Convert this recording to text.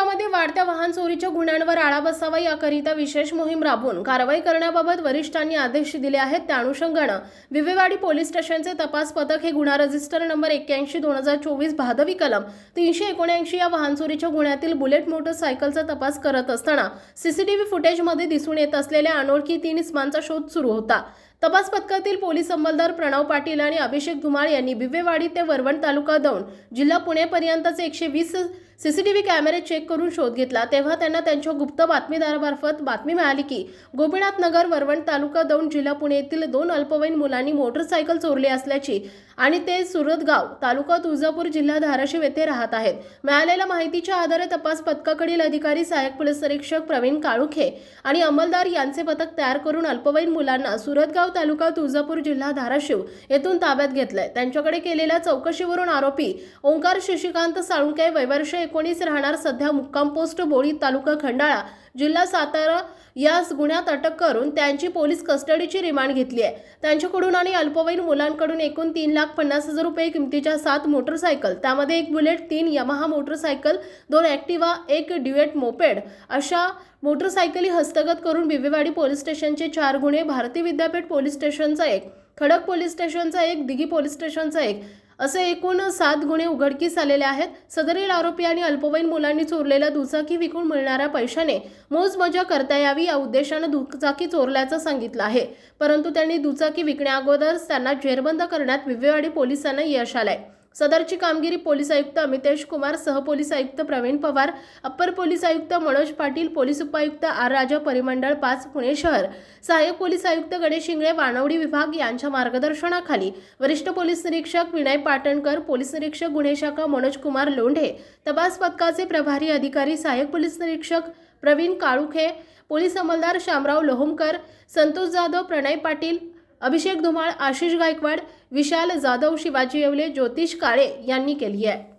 शहरामध्ये वाढत्या वाहन चोरीच्या गुन्ह्यांवर आळा बसावा याकरिता विशेष मोहीम राबवून कारवाई करण्याबाबत वरिष्ठांनी आदेश दिले आहेत. त्या अनुषंगानं विवेवाडी पोलीस स्टेशनचे तपास पथक हे गुन्हा रजिस्टर नंबर एक्क्याऐंशी दोन हजार चोवीस भादवी कलम तीनशे एकोणऐंशी या वाहन चोरीच्या गुन्ह्यातील बुलेट मोटरसायकलचा तपास करत असताना सीसीटीव्ही फुटेजमध्ये दिसून येत असलेल्या अनोळखी तीन इस्मांचा शोध सुरू होता. तपास पथकातील पोलीस अंमलदार प्रणव पाटील आणि अभिषेक धुमाळ यांनी बिवेवाडी ते वरवण तालुका दौंड जिल्हा पुणेपर्यंतचे एकशे वीस सीसीटीव्ही कॅमेरे चेक करून शोध घेतला. तेव्हा त्यांना त्यांच्या गुप्त बातमीदारामार्फत बातमी मिळाली की गोपीनाथ नगर वरवण तालुका दौंड जिल्हा पुणे येथील दोन अल्पवयीन मुलांनी मोटरसायकल चोरली असल्याची आणि ते सुरतगाव तालुका तुळजापूर जिल्हा धाराशिव येथे राहत आहेत. मिळालेल्या माहितीच्या आधारे तपास पथकाकडील अधिकारी सहाय्यक पोलीस निरीक्षक प्रवीण काळुखे आणि अंमलदार यांचे पथक तयार करून अल्पवयीन मुलांना सुरतगाव तालुका तुळजापूर जिल्हा धाराशिव येथून ताब्यात घेतलंय. त्यांच्याकडे केलेल्या चौकशीवरून आरोपी ओंकार शशिकांत साळुंके वैवर्ष एकोणीस राहणार सध्या मुक्काम पोस्ट बोळी तालुका खंडाळा जिल्हा सातारा याच गुन्ह्यात अटक करून त्यांची पोलीस कस्टडीची रिमांड घेतली आहे. त्यांच्याकडून आणि अल्पवयीन मुलांकडून एकूण तीन लाख पन्नास हजार रुपये किमतीच्या सात मोटरसायकल त्यामध्ये एक बुलेट तीन यमाहा मोटरसायकल दोन ॲक्टिवा एक ड्युएट मोपेड अशा मोटरसायकली हस्तगत करून बिबेवाडी पोलीस स्टेशनचे चार गुन्हे भारती विद्यापीठ पोलीस स्टेशनचा एक खडक पोलीस स्टेशनचा एक दिघी पोलीस स्टेशनचा एक असे एकूण सात गुन्हे उघडकीस आलेले आहेत. सदरील आरोपी आणि अल्पवयीन मुलांनी चोरलेल्या दुचाकी विकून मिळणाऱ्या पैशाने मोजमजा करता यावी या उद्देशानं दुचाकी चोरल्याचं सांगितलं आहे. परंतु त्यांनी दुचाकी विकण्याअगोदरच त्यांना जेरबंद करण्यात विवेवाडी पोलिसांना यश आलंय. सदरची कामगिरी पोलीस आयुक्त अमितेश कुमार सहपोलीस आयुक्त प्रवीण पवार अप्पर पोलीस आयुक्त मनोज पाटील पोलीस उपायुक्त आर राजा परिमंडळ पाच पुणे शहर. सहाय्यक पोलीस आयुक्त गणेश शिंगळे वानवडी विभाग यांच्या मार्गदर्शनाखाली. वरिष्ठ पोलीस निरीक्षक विनय पाटणकर पोलीस निरीक्षक गुन्हे शाखा मनोज कुमार लोंढे तपास पथकाचे प्रभारी अधिकारी सहाय्यक पोलीस निरीक्षक प्रवीण काळुखे पोलीस अंमलदार शामराव लोहमकर संतोष जाधव प्रणय पाटील अभिषेक धुमाळ आशिष गायकवाड विशाल जाधव शिवाजी येवले ज्योतिष काळे यांनी केली आहे.